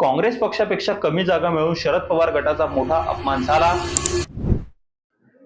काँग्रेस पक्षापेक्षा कमी जागा मिळवून शरद पवार गटाचा मोठा अपमान झाला.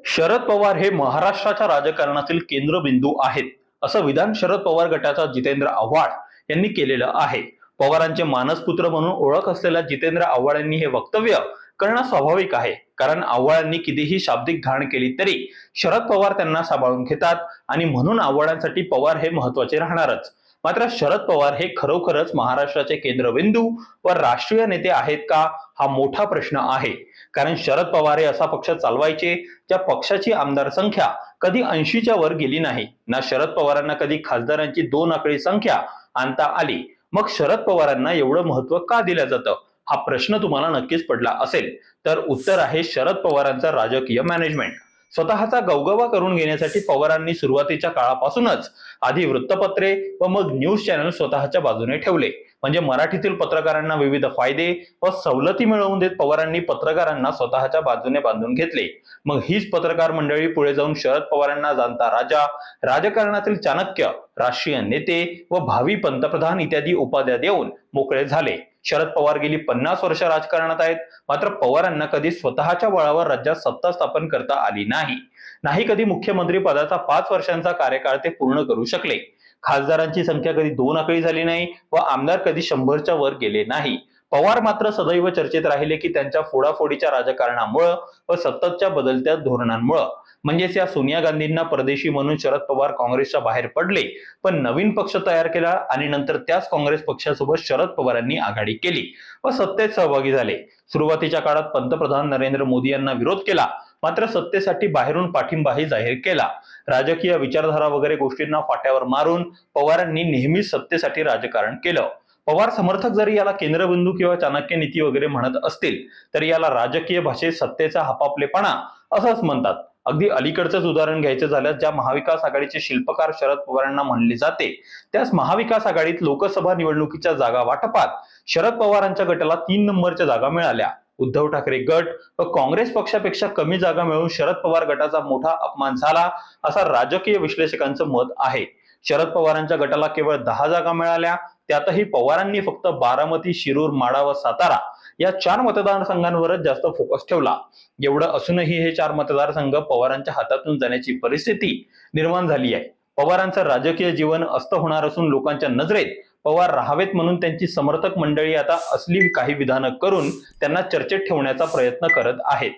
शरद पवार हे महाराष्ट्राच्या राजकारणातील केंद्रबिंदू आहेत असं विधान शरद पवार गटाचा जितेंद्र आव्हाड यांनी केलेलं आहे. पवारांचे मानसपुत्र म्हणून ओळख असलेल्या जितेंद्र आव्हाड यांनी हे वक्तव्य करणं स्वाभाविक आहे कारण आव्हाडांनी कितीही शाब्दिक घाण केली तरी शरद पवार त्यांना सांभाळून घेतात आणि म्हणून आव्हाडांसाठी पवार हे महत्त्वाचे राहणारच. मात्र शरद पवार हे खरोखरच महाराष्ट्राचे केंद्रबिंदू व राष्ट्रीय नेते आहेत का हा मोठा प्रश्न आहे. कारण शरद पवार हे असा पक्ष चालवायचे ज्या पक्षाची आमदार संख्या कधी ऐंशीच्या वर गेली नाही. ना शरद पवारांना कधी खासदारांची दोन आकडी संख्या आणता आली मग शरद पवारांना एवढं महत्त्व का दिलं जातं? हा प्रश्न तुम्हाला नक्कीच पडला असेल. तर उत्तर आहे शरद पवारांचा राजकीय मॅनेजमेंट स्वतःचा गवगवा करून घेण्यासाठी पवारांनी सुरुवातीच्या काळापासूनच आधी वृत्तपत्रे व मग न्यूज चॅनल स्वतःच्या बाजूने ठेवले. म्हणजे मराठीतील पत्रकारांना विविध फायदे व सवलती मिळवून देत पवारांनी पत्रकारांना स्वतःच्या बाजूने बांधून घेतले. मग हीच पत्रकार मंडळी पुढे जाऊन शरद पवारांना जाणता राजा राजकारणातील चाणक्य राष्ट्रीय नेते व भावी पंतप्रधान इत्यादी उपाध्या देऊन मोकळे झाले. शरद पवार गेली पन्नास वर्ष राजकारणात आहेत. मात्र पवारांना कधी स्वतःच्या बळावर राज्यात सत्ता स्थापन करता आली नाही. नाही कधी मुख्यमंत्री पदाचा पाच वर्षांचा कार्यकाळ ते पूर्ण करू शकले. खासदारांची संख्या कधी दोन आकडी झाली नाही व आमदार कधी शंभरच्या वर गेले नाही. पवार मात्र सदैव चर्चेत राहिले की त्यांच्या फोडाफोडीच्या राजकारणामुळं व सततच्या बदलत्या धोरणांमुळं. म्हणजेच या सोनिया गांधींना परदेशी म्हणून शरद पवार काँग्रेसच्या बाहेर पडले पण नवीन पक्ष तयार केला आणि नंतर त्याच काँग्रेस पक्षासोबत शरद पवारांनी आघाडी केली व सत्तेत सहभागी झाले. सुरुवातीच्या काळात पंतप्रधान नरेंद्र मोदी यांना विरोध केला मात्र सत्तेसाठी बाहेरून पाठिंबाही जाहीर केला. राजकीय विचारधारा वगैरे गोष्टींना फाट्यावर मारून पवारांनी नेहमीच सत्तेसाठी राजकारण केलं. पवार समर्थक जरी याला केंद्रबिंदू किंवा चाणक्य नीती वगैरे म्हणत असतील तरी याला राजकीय भाषेत सत्तेचा हपापलेपणा असंच म्हणतात. अगदी अलीकडचंच उदाहरण घ्यायचं झाल्यास ज्या महाविकास आघाडीचे शिल्पकार शरद पवारांना म्हणले जाते त्याच महाविकास आघाडीत लोकसभा निवडणुकीच्या जागा वाटपात शरद पवारांच्या गटाला तीन नंबरच्या जागा मिळाल्या. उद्धव ठाकरे गट व काँग्रेस पक्षापेक्षा कमी जागा मिळवून शरद पवार गटाचा मोठा अपमान झाला असा राजकीय विश्लेषकांचं मत आहे. शरद पवारांच्या गटाला केवळ दहा जागा मिळाल्या त्यातही पवारांनी फक्त बारामती शिरूर माडा व सातारा या चार मतदारसंघांवरच जास्त फोकस ठेवला. एवढं असूनही हे चार मतदारसंघ पवारांच्या हातातून जाण्याची परिस्थिती निर्माण झाली आहे. पवारांचं राजकीय जीवन अस्त होणार असून लोकांच्या नजरेत पवार राहावेत म्हणून त्यांची समर्थक मंडळी आता असली काही विधानं करून त्यांना चर्चेत ठेवण्याचा प्रयत्न करत आहेत.